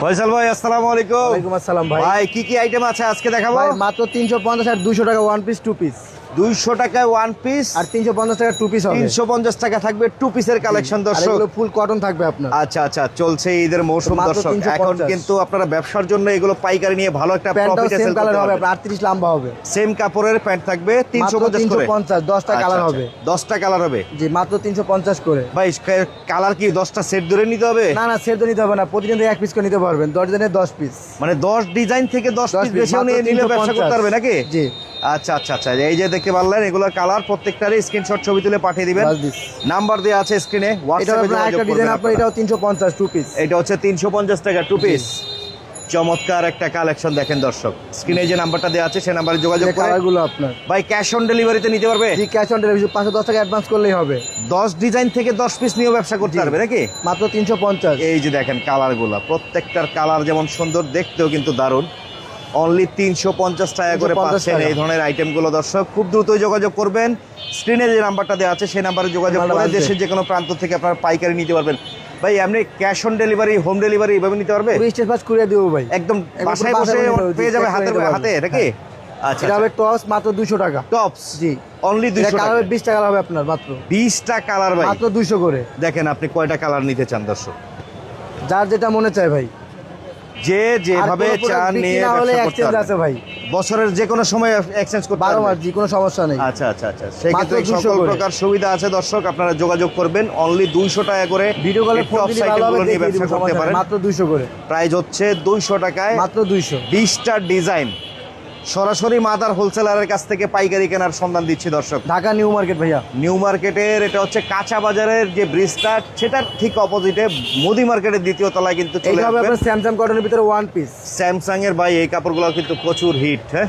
ফয়সাল ভাই আসসালামু আলাইকুম। ওয়ালাইকুম আসসালাম ভাই। ভাই কি কি আইটেম আছে আজকে দেখাবো? মাত্র তিনশো পঞ্চাশ আর দুশো টাকা ওয়ান পিস টু পিস দুইশো টাকায় ওয়ান পিস আর তিনশো পঞ্চাশ টাকা টু পিস হবে। টাকা থাকবে টু পিসের কালেকশন দর্শক। এগুলো ফুল কটন থাকবে আপনার। আচ্ছা আচ্ছা চলছে ঈদের মৌসুম দর্শক। এখন কিন্তু আপনারা ব্যবসার জন্য এগুলো পাইকারি নিয়ে ভালো একটা সেম কালার হবে লম্বা সেম কাপড়ের প্যান্ট থাকবে করে। দশটা আচ্ছা, কালার আচ্ছা, হবে। দশটা কালার হবে? জি মাত্র তিনশো পঞ্চাশ করে। ভাই কালার কি দশটা সেট ধরে নিতে হবে? না না সেট তো নিতে হবে না। প্রতিদিন এক পিস করে নিতে পারবেন। দশ দিনের দশ পিস মানে দশ ডিজাইন থেকে দশ দশ পিস piece, বেশিও মাত্র নিয়ে নিলে ব্যবসা করতে পারবে নাকি? জি। আচ্ছা আচ্ছা আচ্ছা। এই যে দেখতে পারলেন এগুলোর কালার প্রত্যেকটারই স্ক্রিনশট ছবি তুলে পাঠিয়ে দিবেন। নাম্বার দেওয়া আছে স্ক্রিনে এটাও তিনশো পঞ্চাশ টু পিস এটা হচ্ছে তিনশো পঞ্চাশ টাকা টু পিস চমৎকার একটা কালেকশন দেখেন দর্শক। স্ক্রিনে যে নাম্বারটা দেওয়া আছে সেই নাম্বারে যোগাযোগ করে কালারগুলো আপনার। ভাই ক্যাশ অন ডেলিভারিতে নিতে পারবে? জি ক্যাশ অন ডেলিভারি পাঁচশো দশ টাকা অ্যাডভান্স করলেই হবে। দশ ডিজাইন থেকে দশ পিস নিয়ে ব্যবসা করতে পারবে নাকি? মাত্র তিনশো পঞ্চাশ। এই যে দেখেন কালারগুলা প্রত্যেকটার কালার যেমন সুন্দর দেখতেও কিন্তু দারুণ। অনলি তিনশো পঞ্চাশ টাকা করে পাচ্ছেন এই ধরনের আইটেমগুলো দর্শক খুব দ্রুতই যোগাযোগ করবেন। স্ক্রিনে যে নাম্বারটা দেওয়া আছে সেই নাম্বারে যোগাযোগ করে দেশের যে কোনো প্রান্ত থেকে আপনার পাইকারি নিতে পারবেন। ভাই আপনি cash on delivery home delivery এভাবে নিতে পারবে? কুড়ি স্টেজ পাস করে দেবো ভাই। একদম বাসায় বসে পেয়ে যাবে নিতে হাতে নাকি? আচ্ছা এটা হবে মাত্র টাকা। টপস জি। অনলি কালার টাকা হবে বিশ টাকা হবে আপনার মাত্র। বিশটা কালার ভাই। মাত্র করে। দেখেন আপনি কয়টা কালার নিতে চান দর্শক? যার যেটা মনে চায় ভাই। যে যেভাবে চান নিয়ে হলে এক্সচেঞ্জ আছে ভাই। বছরের যে কোনো সময় এক্সচেঞ্জ করতে পারবেন মাস যে জি কোনো সমস্যা নেই। আচ্ছা আচ্ছা আচ্ছা। সেক্ষেত্রে 200 সকল প্রকার সুবিধা আছে দর্শক আপনারা যোগাযোগ করবেন। অনলি দুইশো টাকা করে ভিডিও কলে ফোন দিলে ভালো হবে নিয়ে ব্যবসা করতে পারেন। মাত্র 200 করে। প্রাইস হচ্ছে দুইশো টাকায় মাত্র দুইশো। বিশটা ডিজাইন সরাসরি মাদার হোলসেলারের কাছ থেকে পাইকারি কেনার সন্ধান দিচ্ছি দর্শক। ঢাকা নিউ মার্কেট ভাইয়া। নিউ মার্কেটের এটা হচ্ছে কাঁচা বাজারের যে ব্রিজটা সেটার ঠিক অপোজিটে মোদি মার্কেটের দ্বিতীয় তলায় কিন্তু চলে স্যামসাং কটনের ভিতরে ওয়ান পিস স্যামসাং এর ভাই এই কাপড়গুলো কিন্তু প্রচুর হিট হ্যাঁ?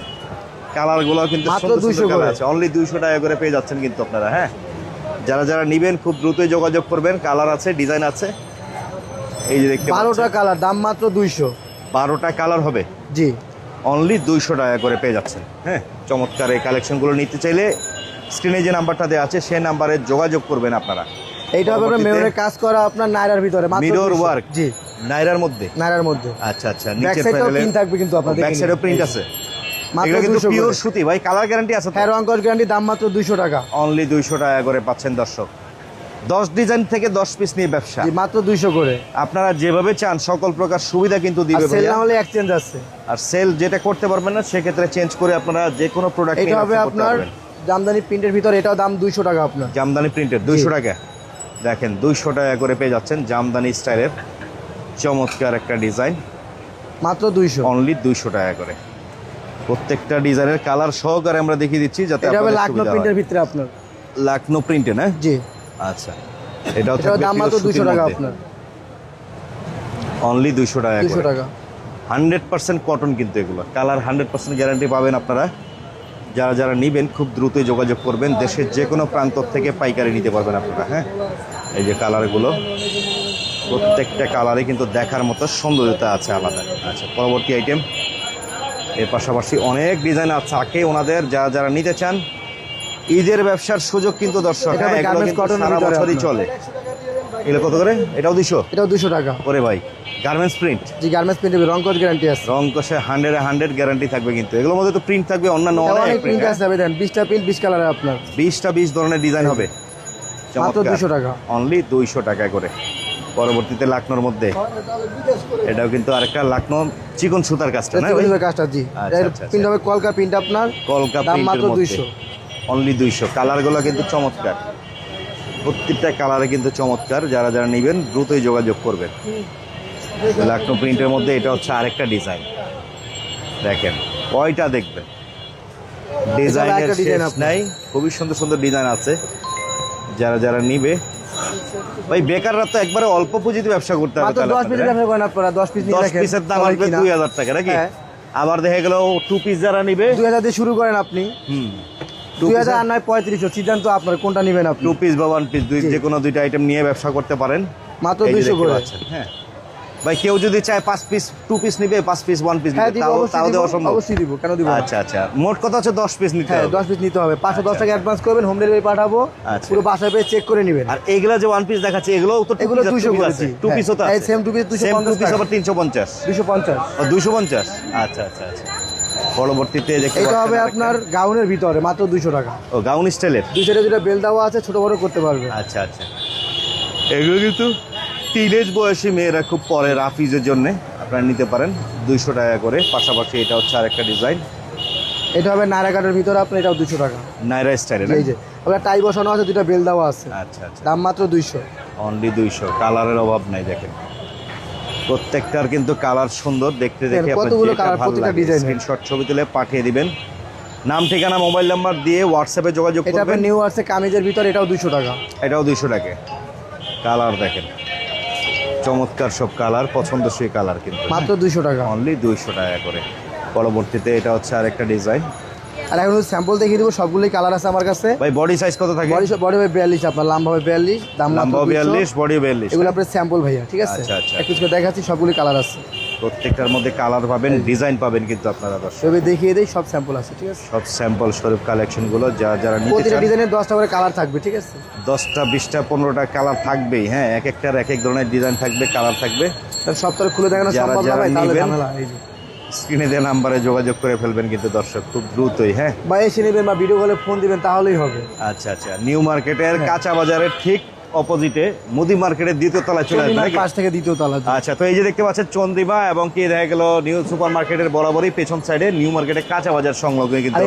কালারগুলো কিন্তু মাত্র সুন্দর 200 সুন্দর কালার আছে। অনলি দুইশো টাকা করে পেয়ে যাচ্ছেন কিন্তু আপনারা হ্যাঁ? যারা যারা নিবেন খুব দ্রুতই যোগাযোগ করবেন। কালার আছে ডিজাইন আছে। এই যে দেখতে বারোটা কালার দাম মাত্র দুইশো। বারোটা কালার হবে। জি। অনলি দুইশো টাকা করে পেয়ে যাচ্ছেন। হ্যাঁ চমৎকার এই কালেকশনগুলো নিতে চাইলে স্ক্রিনে যে নাম্বারটা দেওয়া আছে সেই নাম্বারে যোগাযোগ করবেন আপনারা। এইটা হবে মেরুনের কাজ করা আপনার নাইরার ভিতরে মাত্র Mirror 200 work। জি। নাইরার মধ্যে? নাইরার মধ্যে। আচ্ছা আচ্ছা ব্যাক প্যানেলে থাকবে কিন্তু আপনাদের ব্যাক সাইডেও প্রিন্ট আছে। মাত্র কিন্তু পিওর সুতি। ভাই কালার গ্যারান্টি আছে হ্যাঁ রং গ্যারান্টি দাম মাত্র দুইশো টাকা। অনলি দুইশো টাকা করে পাচ্ছেন দর্শক। দশ ডিজাইন থেকে দশ পিস নিয়ে ব্যবসা। মাত্র দুইশো করে। আপনারা যেভাবে চান সকল প্রকার সুবিধা কিন্তু আর দিবে সেল না হলে এক্সচেঞ্জ আছে। আর সেল যেটা করতে পারবেন না সেক্ষেত্রে চেঞ্জ করে আপনারা যে কোনো প্রোডাক্ট এটা হবে আপনার জামদানি প্রিন্টের ভিতরে এটাও দাম দুইশো টাকা আপনার। জামদানি প্রিন্টের দুইশো টাকা। দেখেন দুইশো টাকা করে পেয়ে যাচ্ছেন জামদানি স্টাইলের। চমৎকার একটা ডিজাইন মাত্র দুইশো। অনলি দুইশো টাকা করে। প্রত্যেকটা ডিজাইনের কালার সহকারে আমরা দেখিয়ে দিচ্ছি যাতে লাকনো প্রিন্টের ভিতরে আপনার। লাকনো প্রিন্টে না? জি। আচ্ছা। এটাও এটাও দাম মাত্র দুইশো টাকা আপনার। অনলি দুইশো টাকা দুইশো করে। টাকা। হান্ড্রেড পার্সেন্ট কটন কিন্তু এগুলো। কালার হান্ড্রেড পার্সেন্ট গ্যারান্টি পাবেন আপনারা। যারা যারা নিবেন খুব দ্রুতই যোগাযোগ করবেন। দেশের যে কোনো প্রান্ত থেকে পাইকারি নিতে পারবেন আপনারা হ্যাঁ? এই যে কালারগুলো প্রত্যেকটা কালারে কিন্তু দেখার মতো সৌন্দর্যতা আছে আলাদা। আচ্ছা পরবর্তী আইটেম এর পাশাপাশি অনেক ডিজাইন আছে। থাকে ওনাদের যারা যারা নিতে চান ঈদের ব্যবসার সুযোগ কিন্তু দর্শক সারা বছরই চলে। এগুলো কত করে? এটাও দুশো এটাও দুশো টাকা। করে ভাই গার্মেন্টস প্রিন্ট জি গার্মেন্টস প্রিন্টের রং কোড গ্যারান্টি আছে। রং কষে হান্ড্রেড হান্ড্রেড গ্যারান্টি থাকবে কিন্তু। এগুলোর মধ্যে তো প্রিন্ট থাকবে অন্যান্য অনেক অনেক প্রিন্ট প্রিন্ট আছে দেন বিশটা প্রিন্ট বিশ কালারের আপনার। বিশটা বিশ ধরনের ডিজাইন হবে। মাত্র দুশো টাকা। অনলি দুইশো টাকা করে। পরবর্তীতে লাকনোর মধ্যে। এটাও কিন্তু আরেকটা লাকনো চিকন সুতার কাজটা না কাজটা জি। আচ্ছা, আচ্ছা, প্রিন্ট হবে কলকা প্রিন্ট আপনার। কলকা মাত্র 200 অনলি দুইশো। কালারগুলো কিন্তু চমৎকার। প্রত্যেকটা কালারে কিন্তু চমৎকার। যারা যারা নেবেন দ্রুতই যোগাযোগ করবেন। লাকনো প্রিন্টের মধ্যে এটা হচ্ছে আরেকটা ডিজাইন দেখেন কয়টা দেখবেন? ডিজাইনের শেষ নাই। খুবই সুন্দর সুন্দর ডিজাইন আছে। যারা যারা নিবে ভাই বেকাররা তো একবারে অল্প পুঁজিতে ব্যবসা করতে হবে দশ পিস আপনাদের, ব্যবসা করেন আপনারা। দশ পিস? দশ পিসের দাম আসবে দুই হাজার টাকা নাকি? হ্যাঁ। আবার দেখা গেল টু পিস যারা নিবে দুই হাজার দিয়ে শুরু করেন আপনি। হুম। দুই হাজার আর নয় পঁয়ত্রিশশো। সিদ্ধান্ত আপনার কোনটা নেবেন আপনি? টু পিস বা ওয়ান পিস দুই যে কোনো দুইটা আইটেম নিয়ে ব্যবসা করতে পারেন। মাত্র দুইশো করে। হ্যাঁ। ভাই কেউ যদি চায় পাঁচ পিস টু পিস নিবে পাঁচ পিস ওয়ান পিস তাও তাও দেওয়া সম্ভব? অবশ্যই দিব কেন দিব আচ্ছা আচ্ছা। মোট কথা হচ্ছে দশ পিস নিতে হ্যাঁ হবে। দশ পিস নিতে হবে। পাঁচশো দশ টাকা অ্যাডভান্স করবেন হোম ডেলিভারি পাঠাবো আচ্ছা। পুরো বাসায় পেয়ে চেক করে নেবেন। আর এইগুলা যে ওয়ান পিস দেখাচ্ছে এগুলো তো এগুলো 200 করেছি। টু। পিসও তো এই আছে। same two piece 250 same two piece টাকা। আবার তিনশো পঞ্চাশ। দুশো পঞ্চাশ। দুশো পঞ্চাশ। আচ্ছা আচ্ছা আচ্ছা। পরবর্তীতে দেখতে এটা হবে আপনার গাউনের ভিতরে মাত্র দুশো টাকা। ও গাউন স্টাইলের? সাইডে দুটো বেল দেওয়া আছে ছোট বড় করতে পারবে। আচ্ছা আচ্ছা। এগুলো কিন্তু টিনেজ বয়সী মেয়েরা খুব পরে রাফিজের জন্য আপনারা নিতে পারেন। দুইশো টাকা করে। পাশাপাশি এটা হচ্ছে আরেকটা ডিজাইন এটা হবে নায়রা কাটের ভিতরে আপনার এটাও দুশো টাকা। নাইরা স্টাইলের এই যে আপনার টাই বসানো আছে দুটো বেল দেওয়া আছে। আচ্ছা আচ্ছা। দাম মাত্র দুইশো। অনলি দুইশো। কালারের অভাব নাই দেখেন। প্রত্যেকটার কিন্তু কালার সুন্দর দেখতে দেখে স্ক্রিনশট ছবি তুলে পাঠিয়ে দিবেন। নাম ঠিকানা মোবাইল নাম্বার দিয়ে হোয়াটসঅ্যাপে যোগাযোগ করবেন। নিউ আছে কামিজের ভিতরে এটাও দুশো টাকা। এটাও দুইশো টাকা। কালার দেখেন। চমৎকার সব কালার পছন্দসই কালার কিন্তু। মাত্র দুইশো টাকা। অনলি দুইশো টাকা করে। পরবর্তীতে এটা হচ্ছে আরেকটা ডিজাইন আর এখন স্যাম্পল দেখিয়ে দেবো সবগুলোই কালার আছে আমার কাছে। ভাই বডি সাইজ কত থাকে? বডি বডি হবে বিয়াল্লিশ আপনার লম্বা হবে বিয়াল্লিশ দাম মাত্র লম্বা 200 বিয়াল্লিশ বডি বিয়াল্লিশ। এগুলো আপনার স্যাম্পল ভাইয়া ঠিক আছে? আচ্ছা, আচ্ছা। করে দেখাচ্ছি সবগুলি কালার আছে। প্রত্যেকটার মধ্যে কালার পাবেন ডিজাইন পাবেন কিন্তু আপনারা দর্শক। এভাবে দেখিয়ে দেই সব স্যাম্পল আছে ঠিক আছে? সব স্যাম্পল স্বরূপ কালেকশনগুলো যা যারা নিতে চান প্রতিটা চান ডিজাইনের দশটা করে কালার থাকবে ঠিক আছে? দশটা বিশটা পনেরোটা কালার থাকবেই হ্যাঁ? এক একটার এক এক ধরনের ডিজাইন থাকবে কালার থাকবে। তাহলে সবটা খুলে দেখানো সম্ভব না ভাই তাহলে ঝামেলা এই যে। স্ক্রিনে দেওয়া নাম্বারে যোগাযোগ করে ফেলবেন কিন্তু দর্শক খুব দ্রুতই হ্যাঁ? বা এসে নেবেন বা ভিডিও কলে ফোন দিবেন তাহলেই হবে। আচ্ছা আচ্ছা নিউ মার্কেটের হ্যাঁ। কাঁচা বাজারের ঠিক অপোজিটে মুদি মার্কেটের দ্বিতীয় তলায় চলে আসবে পাশ থেকে দ্বিতীয় তলা আচ্ছা তো এই যে দেখতে পাচ্ছেন চন্দ্রিমা এবং কি দেখা গেল নিউ সুপার মার্কেটের বরাবরই পেছন সাইডে নিউ মার্কেটের কাঁচা বাজার সংলগ্ন কিন্তু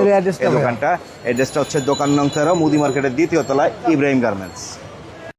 দোকানটা। অ্যাড্রেসটা হচ্ছে দোকান নং তেরো মুদি মার্কেটের দ্বিতীয় তলায় ইব্রাহিম গার্মেন্টস